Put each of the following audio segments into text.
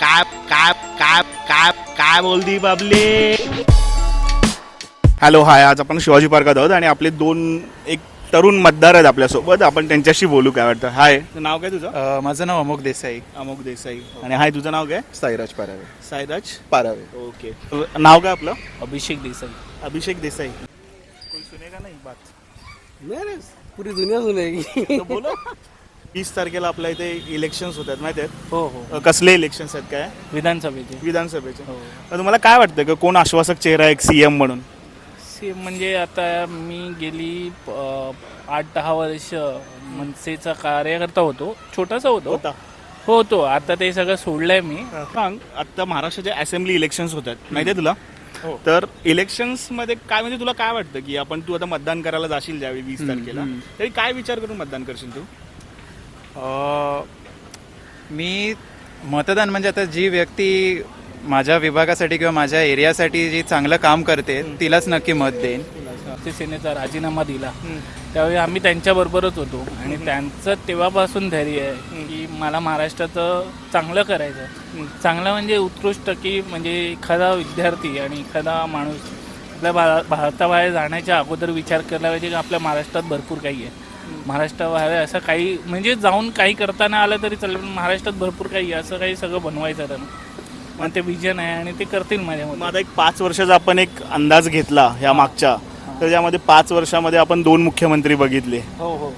काय काय काय काय काय बोलती बाबले? हॅलो हाय आज आपण शिवाजी पार्कात आहोत आणि आपले दोन एक तरुण मतदार आहेत आपल्यासोबत. आपण त्यांच्याशी बोलू काय वाटतं? हाय. नाव काय तुझं? अ, माझं नाव अमोक देसाई. अमोक देसाई. आणि हाय तुझं नाव काय? साईराज पारावे. साईराज पारावे. ओके. नाव काय आपलं? अभिषेक देसाई. अभिषेक देसाई. कोई सुनेगा नाही? बात. नहीं नहीं. पूरी दुनिया सुनेगी. तो बोलो. वीस तारखेला आपल्या इथे इलेक्शन्स होतात माहिती आहेत हो. हो कसले इलेक्शन्स आहेत काय? विधानसभेचे. विधानसभेचे. हो. तर तुम्हाला काय वाटतं की कोण आश्वासक चेहरा आहे एक सीएम म्हणून? सी म्हणजे आता मी गेली अ, आठ दहा वर्ष मनसेचा कार्यकर्ता होतो. छोटासा होतो. होता. होतो. आता ते सगळं सोडलंय मी. सांग आता महाराष्ट्राचे असेंब्ली इलेक्शन्स होत आहेत माहिती आहे तुला? हो. तर इलेक्शन्समध्ये काय म्हणजे तुला काय वाटतं की आपण तू आता मतदान करायला जाशील ज्यावेळी वीस तारखेला. तरी काय विचार करून मतदान करशील तू? मी मतदान म्हणजे आता जी व्यक्ती माझ्या विभागासाठी किंवा माझ्या एरियासाठी जी चांगलं काम करते तिलाच नक्की मत देईन. शिवसेनेचा राजीनामा दिला. त्यावेळी आम्ही त्यांच्याबरोबरच होतो. आणि त्यांचं तेव्हापासून धैर्य आहे की मला महाराष्ट्राचं चांगलं करायचं चांगलं म्हणजे उत्कृष्ट की म्हणजे एखादा विद्यार्थी आणि एखादा माणूस आपल्या भा भारताबाहेर जाण्याच्या अगोदर विचार केला पाहिजे की आपल्या महाराष्ट्रात भरपूर काही आहे. महाराष्ट्राबाहेर असं काही म्हणजे जाऊन काही करता नाही आलं तरी चालेल पण महाराष्ट्रात भरपूर काही आहे असं काही सगळं बनवायचं त्यांना आणि ते विजन आहे आणि ते करतील माझ्या मग मते आता एक पाच वर्षाचा आपण एक अंदाज घेतला ह्या मागच्या तर त्यामध्ये पाच वर्षामध्ये आपण दोन मुख्यमंत्री बघितले. हो हो.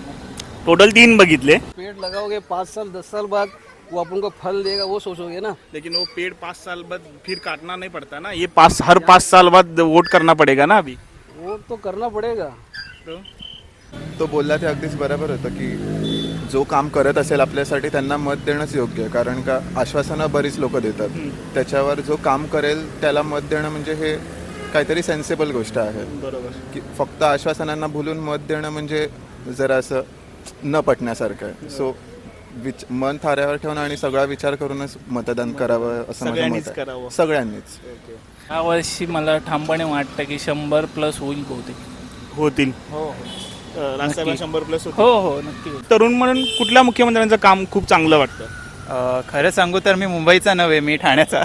टोटल तीन बघितले. पेड़ लगाओगे पाँच साल दस साल बाद वो अपन को फल देगा वो सोचोगे ना. लेकिन वो पेड़ पाँच साल बाद फिर काटना नहीं पड़ता ना. ये पाँच हर पाँच साल बाद वोट करना पड़ेगा ना अभी. वो तो करना पड़ेगा. तो? तो बोलला ते अगदीच बरोबर होतं की जो काम करत असेल आपल्यासाठी त्यांना मत देणंच योग्य आहे. कारण का आश्वासनं बरीच लोक देतात. त्याच्यावर जो काम करेल त्याला मत देणं म्हणजे हे काहीतरी सेन्सिबल गोष्ट आहे. बरोबर. की फक्त आश्वासनांना भुलून मत देणं म्हणजे जरा असं न पटण्यासारखं आहे. सो विच मन थाऱ्यावर ठेवून आणि सगळा विचार करूनच मतदान करावं असं माझं सगळ्यांनीच मत आहे. करावं. सगळ्यांनीच. या वर्षी मला ठामपणे वाटतं की शंभर प्लस होईल बहुतेक. होतील. हो अं, राजसाहेब नक्की. शंभर प्लस हो हो नक्की. तरुण म्हणून कुठल्या मुख्यमंत्र्यांचं काम खूप चांगलं वाटतं? अ, खरं सांगू तर मी मुंबईचा नव्हे मी ठाण्याचा.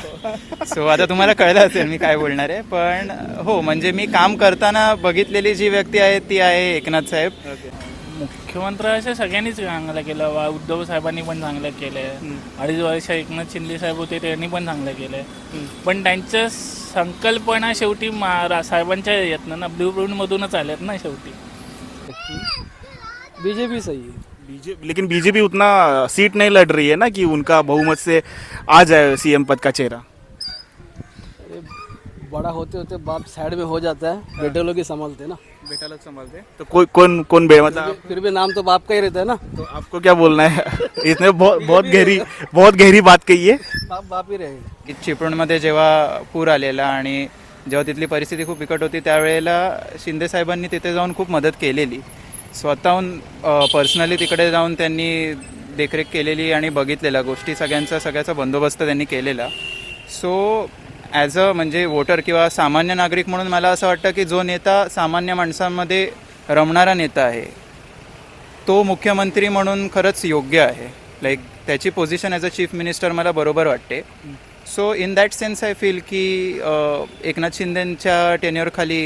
सो आता तुम्हाला कळलं असेल मी काय बोलणार आहे. पण हो म्हणजे मी काम करताना बघितलेली जी व्यक्ती आहे ती आहे एकनाथ साहेब. मुख्यमंत्री अशा सगळ्यांनीच चांगलं केलं. वा उद्धव साहेबांनी पण चांगलं केलंय. अडीच वर्ष एकनाथ शिंदे साहेब होते त्यांनी पण चांगलं केलंय. पण त्यांच्या संकल्पना शेवटी मा- रा- साहेबांच्या येत ना ब्ल्यू प्रिंट मधूनच आल्यात ना शेवटी. बीजेपी सही है। बीजेपी लेकिन बीजेपी उतना सीट नहीं लड़ रही है ना कि उनका बहुमत से आ जाए सीएम पद का चेहरा? बड़ा होते होते बाप साइड में हो जाता है बेटे लोग ही संभालते ना। बेटा लोग संभालते तो कोई कौन कौन बे मतलब फिर भी नाम तो बाप का ही रहता है ना। तो आपको क्या बोलना है? इसने बहुत बहुत गहरी बहुत गहरी बात कही है। बाप बाप ही रहेगा की चिपळूणमध्ये जेव्हा पूर आलेला आणि जेव्हा तिथली परिस्थिती खूप बिकट होती त्यावेळेला शिंदे साहेबांनी तिथे जाऊन खूप मदत केलेली. स्वतःहून पर्सनली तिकडे जाऊन त्यांनी देखरेख केलेली आणि बघितलेल्या गोष्टी सगळ्यांचा सगळ्याचा बंदोबस्त त्यांनी केलेला. सो ॲज अ म्हणजे वोटर किंवा सामान्य नागरिक म्हणून मला असं वाटतं की जो नेता सामान्य माणसांमध्ये रमणारा नेता आहे तो मुख्यमंत्री म्हणून खरंच योग्य आहे. लाईक त्याची position as a chief minister मला बरोबर वाटते. So in that sense I feel की एकनाथ शिंदेंच्या टेन्युअरखाली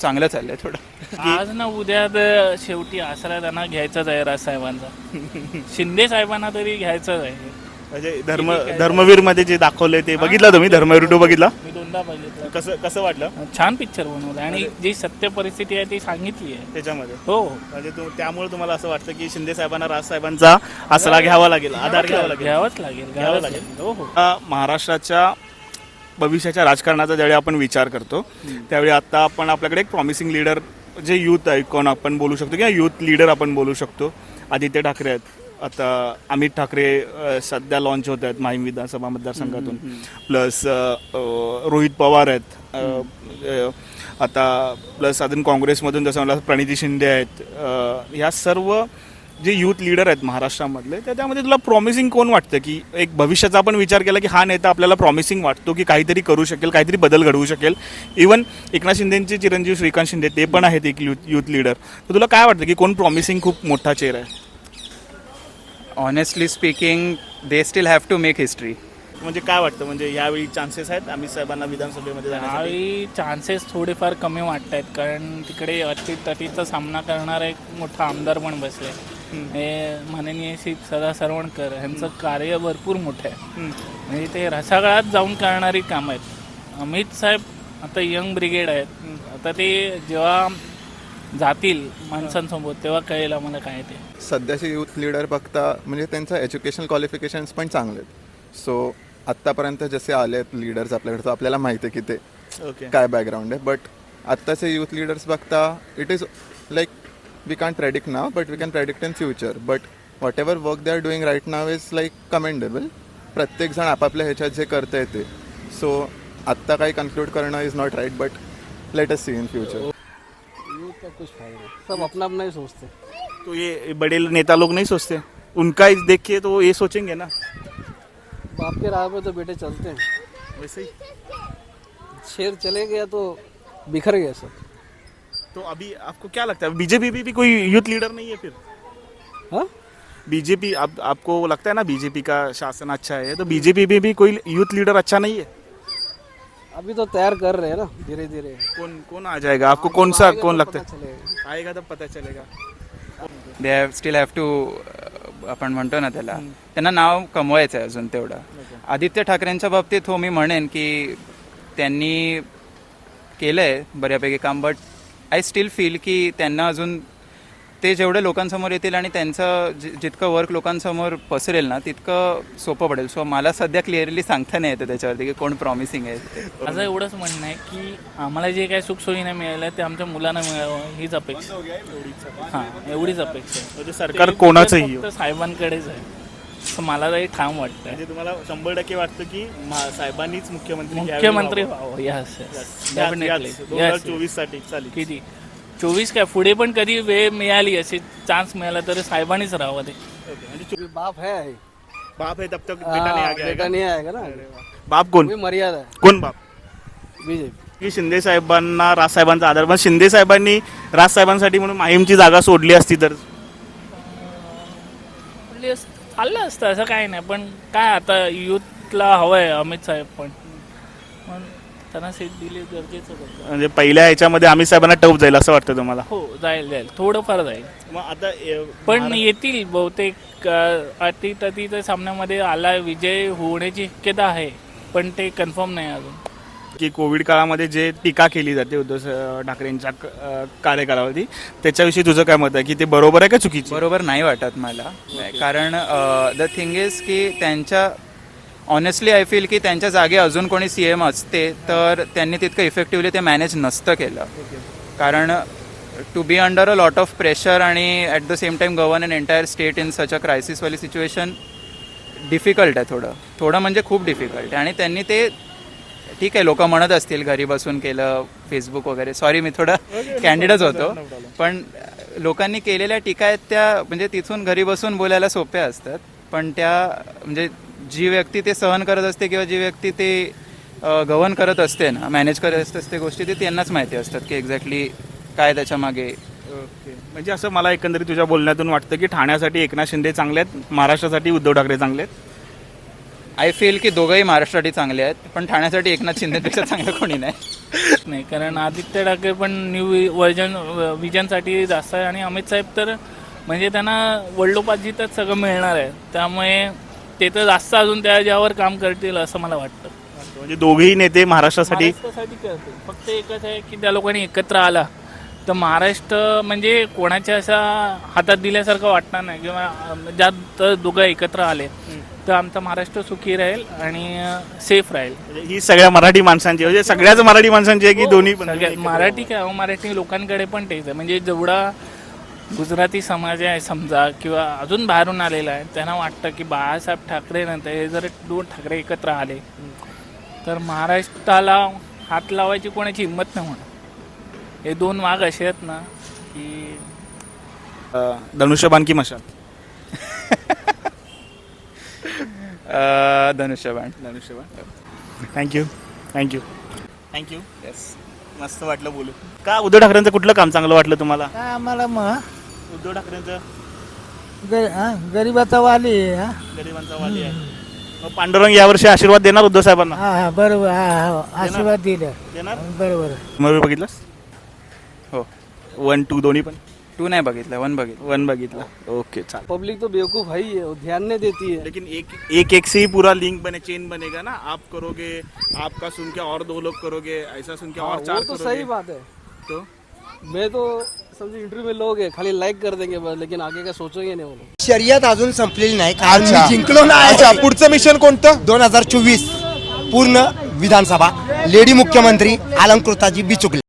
चांगलं चाललंय थोडं. आज ना उद्या तर शेवटी आसरा त्यांना घ्यायचाच आहे राजसाहेबांचा शिंदे साहेबांना तरी घ्यायचंच आहे. म्हणजे धर्म धर्मवीरमध्ये जे दाखवलंय ते बघितलं तुम्ही? धर्मवीर टू बघितला? मी दोनदा बघितलं. कसं कसं वाटलं? छान पिक्चर बनवलं आणि जी सत्य परिस्थिती आहे ती सांगितली आहे. त्याच्यामध्ये? हो. म्हणजे तू त्यामुळे तुम्हाला असं वाटतं की शिंदे साहेबांना राज साहेबांचा आसरा घ्यावा लागेल आधार घ्यावा लागेल. घ्यावंच लागेल घ्यावंच लागेल. हो हो. महाराष्ट्राच्या भविष्याच्या राजकारणाचा ज्यावेळी आपण विचार करतो त्यावेळी आता आपण आपल्याकडे एक प्रॉमिसिंग लीडर जे युथ आहे कोण आपण बोलू शकतो किंवा युथ लीडर आपण बोलू शकतो आदित्य ठाकरे आहेत. आता अमित ठाकरे सध्या लॉन्च होत आहेत माहीम विधानसभा मतदारसंघातून. प्लस रोहित पवार आहेत. आता प्लस अजून काँग्रेसमधून जसं मला प्रणिती शिंदे आहेत. ह्या सर्व जे युथ लीडर आहेत महाराष्ट्रामधले तर त्यामध्ये तुला प्रॉमिसिंग कोण वाटतं? की एक भविष्याचा आपण विचार केला की हा नेता आपल्याला प्रॉमिसिंग वाटतो की काहीतरी करू शकेल काहीतरी बदल घडवू शकेल. इवन एकनाथ शिंदेचे चिरंजीव श्रीकांत शिंदे ते पण आहेत एक युथ युथ लीडर तर तुला काय वाटतं की कोण प्रॉमिसिंग खूप मोठा चेहरा आहे? Honestly speaking they still have to make history म्हणजे काय वाटतं? म्हणजे यावेळी चान्सेस आहेत अमित साहेबांना विधानसभेमध्ये जाण्यासाठी? यावेळी चान्सेस थोडेफार कमी वाटत आहेत कारण तिकडे अटीतटीचा सामना करणारा एक मोठा आमदार पण बसले. हे माननीय श्री सदा सरवणकर यांचं कार्य भरपूर मोठं आहे. म्हणजे ते रसाकाळात जाऊन करणारी कामं आहेत. अमित साहेब आता यंग ब्रिगेड आहेत. आता ते जेव्हा जातील माणसांसमोर तेव्हा कळेल आम्हाला काय ते. सध्याचे यूथ लीडर बघता म्हणजे त्यांचं एज्युकेशनल क्वालिफिकेशन्स पण चांगले आहेत. सो आत्तापर्यंत जसे आले आहेत लीडर्स आपल्याकडे तर आपल्याला माहिती आहे की ते ओके काय बॅकग्राऊंड आहे. बट आत्ताचे यूथ लीडर्स बघता it is like we can predict now but we can predict in future but whatever work they are doing right now is like commendable प्रत्येकजण आपापल्या ह्याच्यात जे करता येते सो आत्ता काही कन्क्लूड करणं is not right but let us see in future youth का कुछ फायदा नहीं सब अपना अपना ही सोचते तो ये बड़े नेता लोग नहीं सोचते? उनका ही देखिए तो ये सोचेंगे ना? बाप के राह पे तो बेटे चलते हैं। वैसे ही। शेर चले गया तो बिखर गया सब। तो अभी आपको क्या लगता है? बीजेपी भी, भी कोई यूथ लीडर नहीं है फिर? हाँ? बीजेपी आप आपको लगता है ना बीजेपी का शासन अच्छा है? तो बीजेपी में भी कोई यूथ लीडर अच्छा नहीं है? अभी तो तैयार कर रहे हैं ना धीरे धीरे कौन कौन आ जाएगा? आपको कौन सा कौन लगता है? आएगा तब पता चलेगा। They have still have to आपण म्हणतो ना त्याला त्यांना नाव कमवायचं आहे अजून तेवढं. आदित्य ठाकरेंच्या बाबतीत हो मी म्हणेन की त्यांनी केलं आहे बऱ्यापैकी काम बट आय स्टील फील की त्यांना अजून ते जेवढे लोकांसमोर येतील आणि त्यांचं जि- जितकं वर्क लोकांसमोर पसरेल ना तितकं सोपं पडेल सो मला सध्या क्लिअरली सांगता नाही येतं त्याच्यावरती की कोण प्रॉमिसिंग आहे. माझं एवढंच म्हणणं आहे की आम्हाला जे काही सुखसोयी नाही मिळाल्या ते आमच्या मुलांना मिळावं हीच अपेक्षा हां एवढीच अपेक्षा आहे म्हणजे सरकार कोणाचंही हो. साहेबांकडेच आहे असं मला तरी ठाम वाटतंय. म्हणजे तुम्हाला शंभर टक्के वाटतं की मा- साहेबांनीच मुख्यमंत्री मुख्यमंत्री व्हावं. यस डेफिनेटली दोन हजार चोवीससाठी चालेल. किती? चोवीस काय? पुढे पण कधी वेळ मिळाली अशी चान्स मिळाला तर साहेबांनीच राहावं ते. अभी बाप है बाप है तब तक बेटा नहीं हाँ, आगे बेटा आएगा नहीं आएगा ना? बाप कोण? मर्यादा. है कोण बाप? बीजेपी. की शिंदे साहेबांना राज साहेबांचा आधार पण शिंदे साहेबांनी राज साहेबांसाठी म्हणून माहीमची जागा सोडली असती तर? चाललं असतं असं काय नाही. पण काय आता युथला हवंय अमित साहेब पण. पण त्यांना सीट दिली गरजेचं होतं. म्हणजे पहिल्या ह्याच्यामध्ये अमित साहेबांना टप जाईल असं वाटतं तुम्हाला? हो जाईल जाईल. थोडंफार जाईल. मग आता अ, पण येतील बहुतेक अटीतटीच्या सामन्यामध्ये आला विजय होण्याची शक्यता आहे. पण ते कन्फर्म नाही अजून. की कोविड काळामध्ये जे टीका केली जाते उद्धव ठाकरेंच्या क- कार्यकालावरती त्याच्याविषयी तुझं काय मत आहे? की ते बरोबर आहे का चुकीचं? बरोबर नाही वाटत मला. कारण द थिंग इज की त्यांच्या ऑनेस्टली आय फील की त्यांच्या जागी अजून कोणी सी एम असते तर त्यांनी तितकं इफेक्टिव्हली ते मॅनेज नसतं केलं. कारण to be under a lot of pressure आणि at the same time govern an entire state in such a क्रायसिसवाली situation difficult आहे थोडं. थोडं म्हणजे खूप डिफिकल्ट आहे. आणि त्यांनी ते ठीक आहे लोक म्हणत असतील घरी बसून केलं फेसबुक वगैरे. सॉरी मी थोडं कॅन्डिडच होतो. पण लोकांनी केलेल्या टीका आहेत त्या म्हणजे तिथून घरी बसून बोलायला सोप्या असतात. पण त्या म्हणजे जी व्यक्ती ते सहन करत असते किंवा जी व्यक्ती ते गव्हर्न करत असते ना मॅनेज करत असते गोष्टी ते त्यांनाच माहिती असतात की एक्झॅक्टली काय त्याच्यामागे. ओके म्हणजे असं मला एकंदरीत तुझ्या बोलण्यातून वाटतं की ठाण्यासाठी एकनाथ शिंदे चांगले आहेत महाराष्ट्रासाठी उद्धव ठाकरे चांगले आहेत. आय फील की दोघंही महाराष्ट्रासाठी चांगले आहेत पण ठाण्यासाठी एकनाथ शिंदेपेक्षा चांगलं कोणी नाही. नाही कारण आदित्य ठाकरे पण न्यू वर्जन विजनसाठी जास्त आहे. आणि अमित साहेब तर म्हणजे त्यांना वडलोपार्जितच सगळं मिळणार आहे. त्यामुळे ते तर जास्त अजून त्याच्यावर काम करतील असं मला वाटतं. म्हणजे दोघेही नेते महाराष्ट्रासाठी करतील. फक्त एकच आहे की त्या लोकांनी एकत्र आला. तर महाराष्ट्र म्हणजे कोणाच्या असा हातात दिल्यासारखं वाटणार नाही. किंवा ज्यात दोघं एकत्र आले. तर आमचा महाराष्ट्र सुखी राहील आणि सेफ राहील. म्हणजे ही सगळ्या मराठी माणसांची म्हणजे सगळ्याच मराठी माणसांची आहे की दोन्ही पण? मराठी काय हो, मराठी लोकांकडे पण तेच आहे. म्हणजे जेवढा गुजराती समाज आहे समजा किंवा अजून बाहेरून आलेला आहे त्यांना वाटतं की बाळासाहेब ठाकरे नंतर हे जर दोन ठाकरे एकत्र आले तर महाराष्ट्राला हात लावायची कोणाची हिंमत नाही होणार. हे दोन वाघ असे आहेत ना की अ, धनुष्यबाण की मशाल अं, धनुष्यबाण. धनुष्यबाण. Thank you thank you thank you yes मस्त वाटलं बोलू का उद्धव ठाकरेंचं कुठलं काम चांगलं वाटलं तुम्हाला? काय आम्हाला मग उद्धव ठाकरेंचं? गर हा, गरिबाचा वाली आहे हा. गरिबांचा वाली आहे. मग पांडुरंग यावर्षी आशीर्वाद देणार उद्धव साहेबांना? हा हा बरोबर हा हा आशीर्वाद दिला. देणार? बरोबर. मूवी बघितलास? हो. वन टू दोन्ही पण? टू नाही बघितलं वन बघितलं. वन बघितला. ओके चाल पब्लिक तो बेवकूफ़ है ही है वो ध्यान नहीं देती है. लेकिन एक एक एक से ही पूरा लिंक बने चेन बनेगा ना? आप करोगे आपका सुन के और दो लोग करोगे ऐसा सुन के और चार वो तो करोगे। सही बात है। तो? मैं तो समझे इंटरव्यू में लोग है खाली लाइक कर देंगे बस लेकिन आगे का सोचेंगे नहीं वो लोग। शर्यत अजून संपलेली नाही कारण. मी जिंकलो ना अच्छा पुढचं मिशन कोणतं? दोन हजार चोवीस पूर्ण विधानसभा. लेडी मुख्यमंत्री अलंकृताजी बिचुकले.